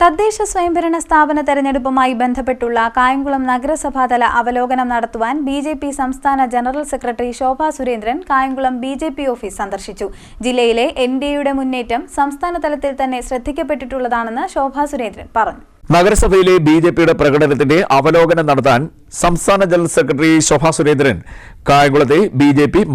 തദ്ദേശ സ്വയംഭരണ സ്ഥാപന തെരഞ്ഞെടുപ്പുമായി ബന്ധപ്പെട്ടുള്ള കായംകുളം നഗരസഭാതല അവലോകനം നടത്തുവാൻ ബി ജെ പി സംസ്ഥാന general secretary Shobha Surendran Kayamkulam B J P office സന്ദർശിച്ചു. ജില്ലയിലെ എൻ ഡി എയുടെ മുന്നേറ്റം സംസ്ഥാന തലത്തിൽ തന്നെ ശ്രദ്ധിക്കപ്പെട്ടിട്ടുള്ളതാണെന്ന് ശോഭാ സുരേന്ദ്രൻ പറഞ്ഞു. നഗരസഭയിലെ ബി ജെ പിയുടെ പ്രകടനത്തിന്റെ അവലോകനം നടത്താൻ സംസ്ഥാന ജനറൽ സെക്രട്ടറി ശോഭാ സുരേന്ദ്രൻ കായംകുളത്തെ ബി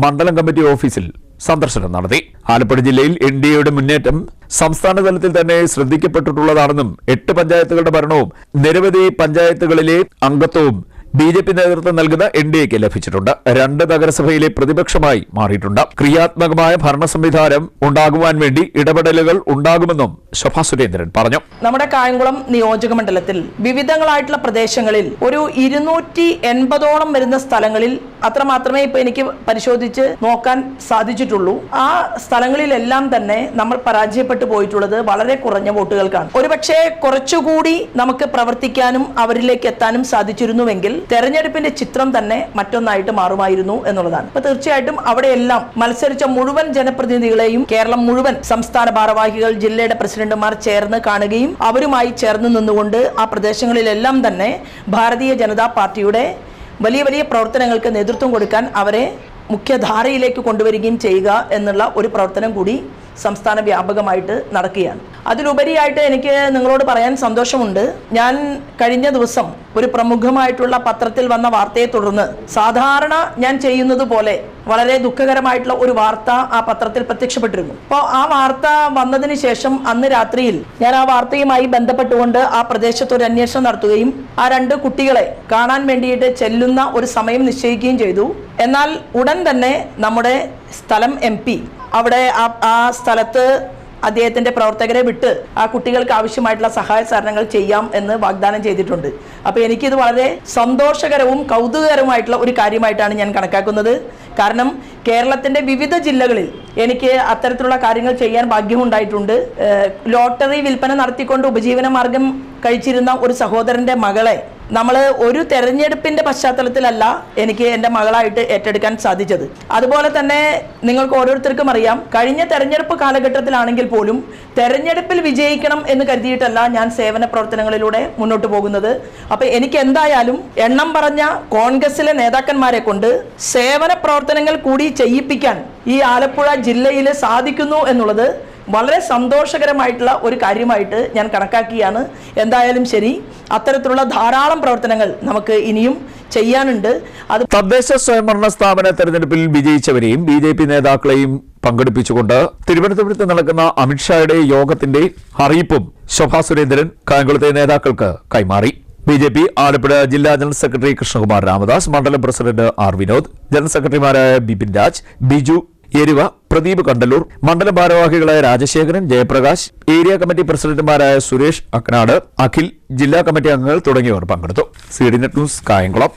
മണ്ഡലം കമ്മിറ്റി ഓഫീസിൽ സന്ദർശനം നടത്തി. ആലപ്പുഴ ജില്ലയിൽ എൻ ഡി എയുടെ മുന്നേറ്റം സംസ്ഥാന തലത്തിൽ തന്നെ ശ്രദ്ധിക്കപ്പെട്ടിട്ടുള്ളതാണെന്നും എട്ട് പഞ്ചായത്തുകളുടെ ഭരണവും നിരവധി പഞ്ചായത്തുകളിലെ അംഗത്വവും ബി ജെ പി നേതൃത്വം നൽകുന്ന എൻ ഡി എക്ക് ലഭിച്ചിട്ടുണ്ട്. രണ്ട് നഗരസഭയിലെ പ്രതിപക്ഷമായി മാറിയിട്ടുണ്ട്. ക്രിയാത്മകമായ ഭരണ സംവിധാനം ഉണ്ടാകുവാൻ വേണ്ടി ഇടപെടലുകൾ ഉണ്ടാകുമെന്നും ശോഭാ സുരേന്ദ്രൻ പറഞ്ഞു. നമ്മുടെ കായംകുളം നിയോജക മണ്ഡലത്തിൽ വിവിധങ്ങളായിട്ടുള്ള പ്രദേശങ്ങളിൽ ഒരു ഇരുന്നൂറ്റി എൺപതോളം വരുന്ന സ്ഥലങ്ങളിൽ അത്ര മാത്രമേ ഇപ്പൊ എനിക്ക് പരിശോധിച്ച് നോക്കാൻ സാധിച്ചിട്ടുള്ളൂ. ആ സ്ഥലങ്ങളിലെല്ലാം തന്നെ നമ്മൾ പരാജയപ്പെട്ടു പോയിട്ടുള്ളത് വളരെ കുറഞ്ഞ വോട്ടുകൾക്കാണ്. ഒരുപക്ഷെ കുറച്ചുകൂടി നമുക്ക് പ്രവർത്തിക്കാനും അവരിലേക്ക് എത്താനും സാധിച്ചിരുന്നുവെങ്കിൽ തെരഞ്ഞെടുപ്പിന്റെ ചിത്രം തന്നെ മറ്റൊന്നായിട്ട് മാറുമായിരുന്നു എന്നുള്ളതാണ്. അപ്പൊ തീർച്ചയായിട്ടും അവിടെയെല്ലാം മത്സരിച്ച മുഴുവൻ ജനപ്രതിനിധികളെയും കേരളം മുഴുവൻ സംസ്ഥാന ഭാരവാഹികൾ ജില്ലയുടെ പ്രസിഡന്റുമാർ ചേർന്ന് കാണുകയും അവരുമായി ചേർന്ന് നിന്നുകൊണ്ട് ആ പ്രദേശങ്ങളിലെല്ലാം തന്നെ ഭാരതീയ ജനതാ പാർട്ടിയുടെ വലിയ വലിയ പ്രവർത്തനങ്ങൾക്ക് നേതൃത്വം കൊടുക്കാൻ അവരെ മുഖ്യധാരയിലേക്ക് കൊണ്ടുവരികയും ചെയ്യുക എന്നുള്ള ഒരു പ്രവർത്തനം കൂടി സംസ്ഥാന വ്യാപകമായിട്ട് നടക്കുകയാണ്. അതിലുപരിയായിട്ട് എനിക്ക് നിങ്ങളോട് പറയാൻ സന്തോഷമുണ്ട്. ഞാൻ കഴിഞ്ഞ ദിവസം ഒരു പ്രമുഖമായിട്ടുള്ള പത്രത്തിൽ വന്ന വാർത്തയെ തുടർന്ന് സാധാരണ ഞാൻ ചെയ്യുന്നത് പോലെ വളരെ ദുഃഖകരമായിട്ടുള്ള ഒരു വാർത്ത ആ പത്രത്തിൽ പ്രത്യക്ഷപ്പെട്ടിരുന്നു. അപ്പോൾ ആ വാർത്ത വന്നതിന് ശേഷം അന്ന് രാത്രിയിൽ ഞാൻ ആ വാർത്തയുമായി ബന്ധപ്പെട്ടുകൊണ്ട് ആ പ്രദേശത്ത് ഒരു അന്വേഷണം നടത്തുകയും ആ രണ്ട് കുട്ടികളെ കാണാൻ വേണ്ടിയിട്ട് ചെല്ലുന്ന ഒരു സമയം നിശ്ചയിക്കുകയും ചെയ്തു. എന്നാൽ ഉടൻ തന്നെ നമ്മുടെ സ്ഥലം എം അവിടെ ആ സ്ഥലത്ത് അദ്ദേഹത്തിന്റെ പ്രവർത്തകരെ വിട്ട് ആ കുട്ടികൾക്ക് ആവശ്യമായിട്ടുള്ള സഹായ സഹകരണങ്ങൾ ചെയ്യാം എന്ന് വാഗ്ദാനം ചെയ്തിട്ടുണ്ട്. അപ്പോൾ എനിക്കിത് വളരെ സന്തോഷകരവും കൗതുകകരവുമായിട്ടുള്ള ഒരു കാര്യമായിട്ടാണ് ഞാൻ കണക്കാക്കുന്നത്. കാരണം കേരളത്തിന്റെ വിവിധ ജില്ലകളിൽ എനിക്ക് അത്തരത്തിലുള്ള കാര്യങ്ങൾ ചെയ്യാൻ ഭാഗ്യമുണ്ടായിട്ടുണ്ട്. ലോട്ടറി വിൽപ്പന നടത്തിക്കൊണ്ട് ഉപജീവന മാർഗം കഴിച്ചിരുന്ന ഒരു സഹോദരന്റെ മകളെ നമ്മൾ ഒരു തെരഞ്ഞെടുപ്പിന്റെ പശ്ചാത്തലത്തിലല്ല എനിക്ക് എന്റെ മകളായിട്ട് ഏറ്റെടുക്കാൻ സാധിച്ചത്. അതുപോലെ തന്നെ നിങ്ങൾക്ക് ഓരോരുത്തർക്കും അറിയാം കഴിഞ്ഞ തെരഞ്ഞെടുപ്പ് കാലഘട്ടത്തിലാണെങ്കിൽ പോലും തെരഞ്ഞെടുപ്പിൽ വിജയിക്കണം എന്ന് കരുതിയിട്ടല്ല ഞാൻ സേവന പ്രവർത്തനങ്ങളിലൂടെ മുന്നോട്ട് പോകുന്നത്. അപ്പൊ എനിക്ക് എന്തായാലും എണ്ണം പറഞ്ഞ കോൺഗ്രസിലെ നേതാക്കന്മാരെ കൊണ്ട് സേവന പ്രവർത്തനങ്ങൾ കൂടി ചെയ്യിപ്പിക്കാൻ ഈ ആലപ്പുഴ ജില്ലയിൽ സാധിക്കുന്നു എന്നുള്ളത് വളരെ സന്തോഷകരമായിട്ടുള്ള ഒരു കാര്യമായിട്ട് ഞാൻ കണക്കാക്കിയാണ്. എന്തായാലും ശരി അത്തരത്തിലുള്ള ധാരാളം പ്രവർത്തനങ്ങൾ നമുക്ക് ഇനിയും ചെയ്യാനുണ്ട്. അത് തദ്ദേശ സ്വയംഭരണ സ്ഥാപന തെരഞ്ഞെടുപ്പിൽ വിജയിച്ചവരെയും ബി ജെ പി നേതാക്കളെയും പങ്കെടുപ്പിച്ചുകൊണ്ട് തിരുവനന്തപുരത്ത് നടക്കുന്ന അമിത്ഷായുടെ യോഗത്തിന്റെ അറിയിപ്പും ശോഭാ സുരേന്ദ്രൻ കായംകുളത്തെ നേതാക്കൾക്ക് കൈമാറി. ബി ജെ പി ആലപ്പുഴ ജില്ലാ ജനറൽ സെക്രട്ടറി കൃഷ്ണകുമാർ രാമദാസ് മണ്ഡലം പ്രസിഡന്റ് ആർ വിനോദ് ജനറൽ സെക്രട്ടറിമാരായ ബിപിൻ രാജ് ബിജു എരുവ പ്രദീപ് കണ്ടല്ലൂർ മണ്ഡല ഭാരവാഹികളായ രാജശേഖരൻ ജയപ്രകാശ് ഏരിയ കമ്മിറ്റി പ്രസിഡന്റുമാരായ സുരേഷ് അക്നാട് അഖിൽ ജില്ലാ കമ്മിറ്റി അംഗങ്ങൾ തുടങ്ങിയവർ പങ്കെടുത്തു. C D net news Kayamkulam.